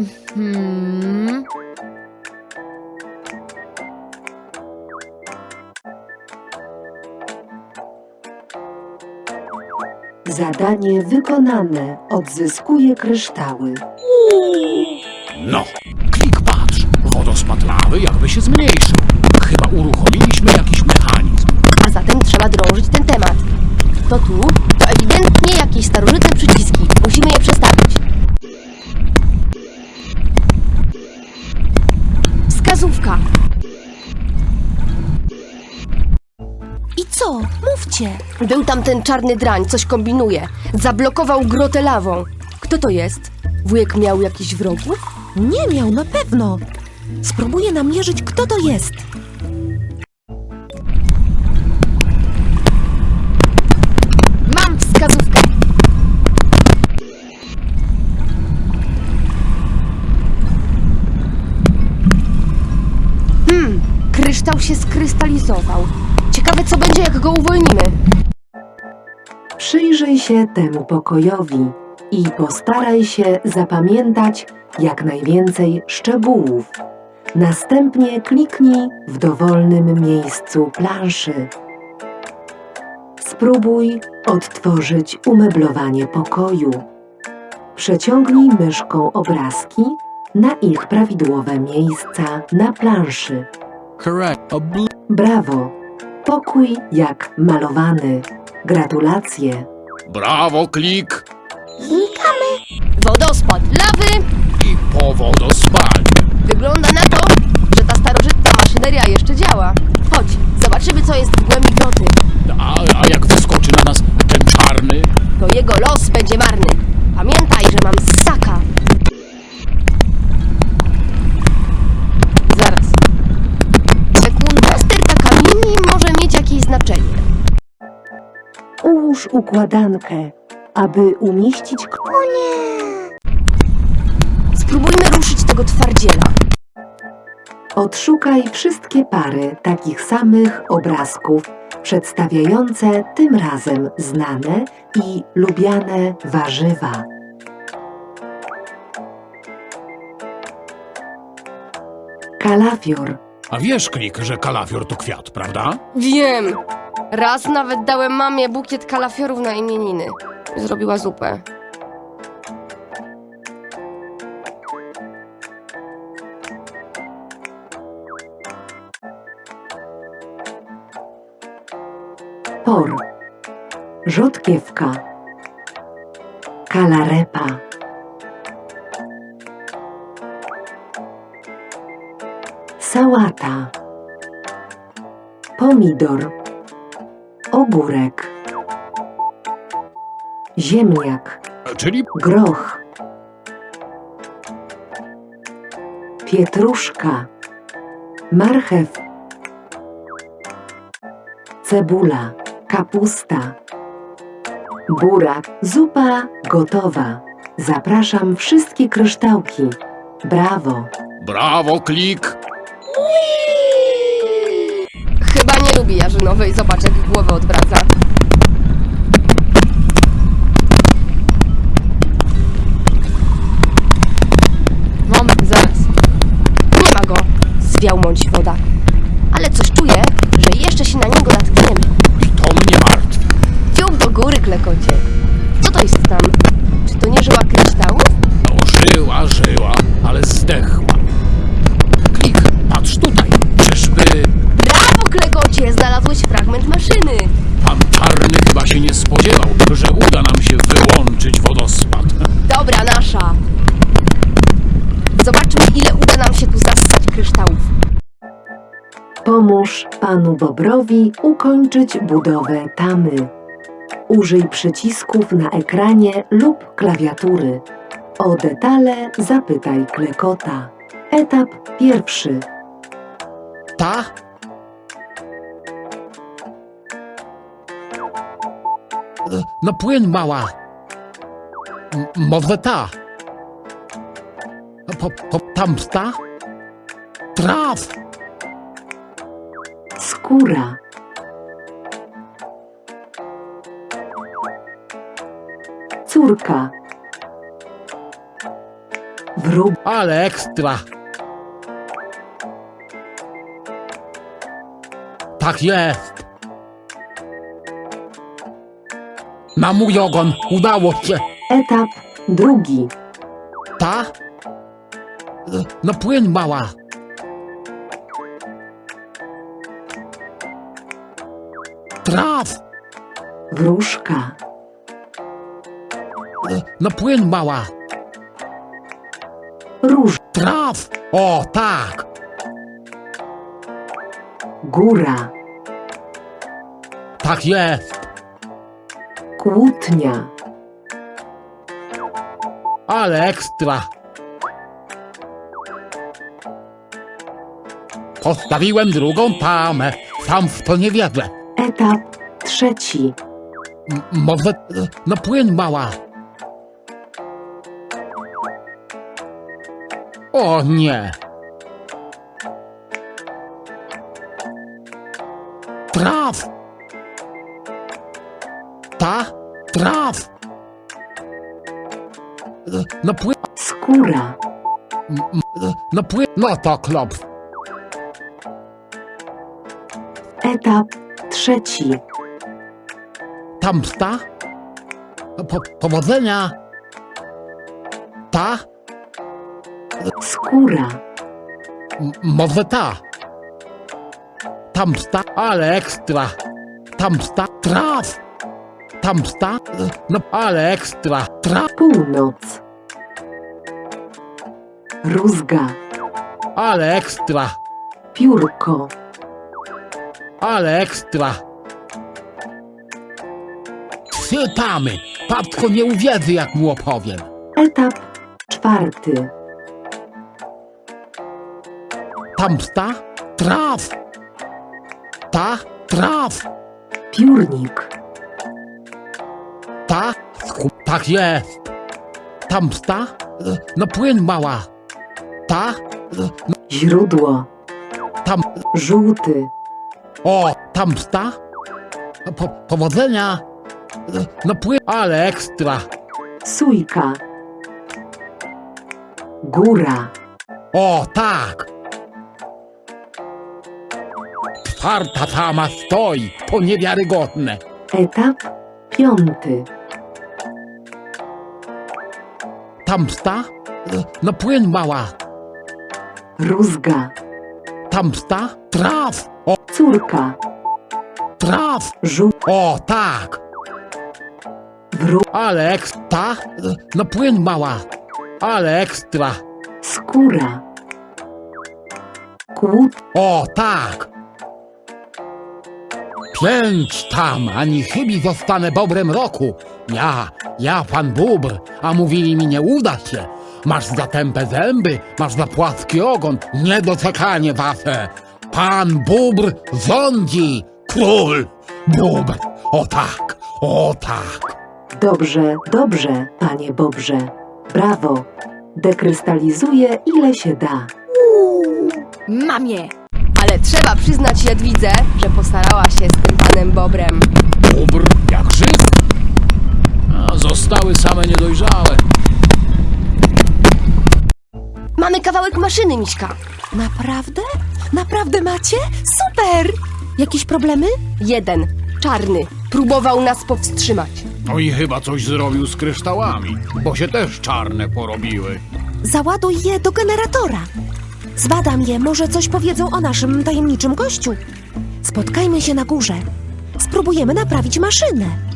Mhm. Zadanie wykonane. Odzyskuje kryształy. No, klik patrz. Wodospad lawy jakby się zmniejszył. Chyba uruchomiliśmy jakiś mechanizm. A zatem trzeba drążyć ten temat. To tu, co? Mówcie. Był tam ten czarny drań, coś kombinuje. Zablokował grotę lawą. Kto to jest? Wujek miał jakiś wrogów? Nie miał, na pewno. Spróbuję namierzyć, kto to jest. Mam wskazówkę. Hmm, kryształ się skrystalizował. Ciekawe, co będzie, jak go uwolnimy. Przyjrzyj się temu pokojowi i postaraj się zapamiętać jak najwięcej szczegółów. Następnie kliknij w dowolnym miejscu planszy. Spróbuj odtworzyć umeblowanie pokoju. Przeciągnij myszką obrazki na ich prawidłowe miejsca na planszy. Correct. Brawo! Pokój jak malowany. Gratulacje! Brawo, klik. Wodospad lawy. I po wodospadzie. Wygląda na to, że ta starożytna maszyneria jeszcze działa. Chodź, zobaczymy, co jest w głębi groty. A, a jak wyskoczy na nas ten czarny? To jego los będzie marny. Pamiętaj, że mam ssaka. Zaraz. Sekunda, sterta kamieni może mieć jakieś znaczenie. Ułóż układankę, aby umieścić k- Spróbujmy ruszyć tego twardziela. Odszukaj wszystkie pary takich samych obrazków przedstawiające tym razem znane i lubiane warzywa. Kalafior, A wiesz, klik, że kalafior to kwiat, prawda? Wiem. Raz nawet dałem mamie bukiet kalafiorów na imieniny. Zrobiła zupę. por, rzodkiewka, kalarepa, sałata, pomidor, ogórek, ziemniak, Czyli groch, pietruszka, marchew, cebula, kapusta, burak, zupa gotowa. Zapraszam wszystkie kryształki. Brawo! brawo, klik. Lubi jarzynowej. Zobacz, jak głowę odwraca. Moment, zaraz. Nie ma go. Zwiał mąć woda. Ale coś czuję, że jeszcze się na niego natkniemy. I to mnie martwi. Dziób do góry, klekocie. Co to jest tam? Czy to nie żyła kryształów? No, żyła, żyła, ale zdechła. Klik, patrz tutaj. Czyżby Klekocie! Znalazłeś fragment maszyny. pan czarny chyba się nie spodziewał, że uda nam się wyłączyć wodospad? Dobra, nasza. Zobaczmy, ile uda nam się tu zassać kryształów. Pomóż panu Bobrowi ukończyć budowę tamy. Użyj przycisków na ekranie lub klawiatury. O detale zapytaj klekota. Etap pierwszy. Ta? No płyn mała. M- Może ta. Po, po, tamta? Traf! Skóra. Córka. Wróg. Ale ekstra. Tak jest. Na mój ogon udało się. Etap drugi. Ta? No płyn mała. Traf! Wróżka. No płyn mała. Róż. Traf! O, tak! Góra. Tak jest. Kłótnia. Ale ekstra. Postawiłem drugą tamę. Sam w to nie wierzę. Etap trzeci. M- może... No płyn mała. O nie. Traf. Ta? Traf. No. Skóra. No płyn... No to klop. Etap trzeci. Tam ta? Po, powodzenia. Ta? Skóra. M- może ta. Tam sta, ale ekstra. Tam sta, traf. Tam sta, no ale ekstra. Traf, Północ. Rózga. ale ekstra. Piórko. Ale ekstra. Trzy tamy. Papko nie uwierzy, jak mu opowiem. Etap czwarty. Tam sta, traf. Ta, traf. Piórnik. Tak jest. Tam sta? No płyn mała. Ta? No, Źródło. tam. Żółty. O, tam sta? Po, powodzenia. No płyn, ale ekstra. Sójka. Góra. O, tak. Czwarta tama stoi. To niewiarygodne. Etap piąty. Tam sta? No płyn mała. Rózga. Tam sta? Traf. O, Córka. traf. Żół. O, tak. Wró. Ale ekstra. No płyn mała. Ale ekstra. Skóra. Kłód. O, tak. Pięć tam, ani chybi zostanę bobrem roku. Ja, ja pan bóbr, a mówili mi nie uda się. Masz za tępe zęby, masz za płaski ogon, niedoczekanie wasze. Pan bóbr rządzi, król, bóbr. O tak, o tak. Dobrze, dobrze, panie Bobrze. Brawo. Dekrystalizuje ile się da. Mamie! Ale trzeba przyznać Jadwidze, że postarała się z tym panem Bobrem. Bóbr jak żyw. A zostały same niedojrzałe. Mamy kawałek maszyny, Miśka. Naprawdę? Naprawdę macie? Super! Jakieś problemy? Jeden, czarny, próbował nas powstrzymać. No i chyba coś zrobił z kryształami, bo się też czarne porobiły. Załaduj je do generatora. Zbadam je, może coś powiedzą o naszym tajemniczym gościu. Spotkajmy się na górze. Spróbujemy naprawić maszynę.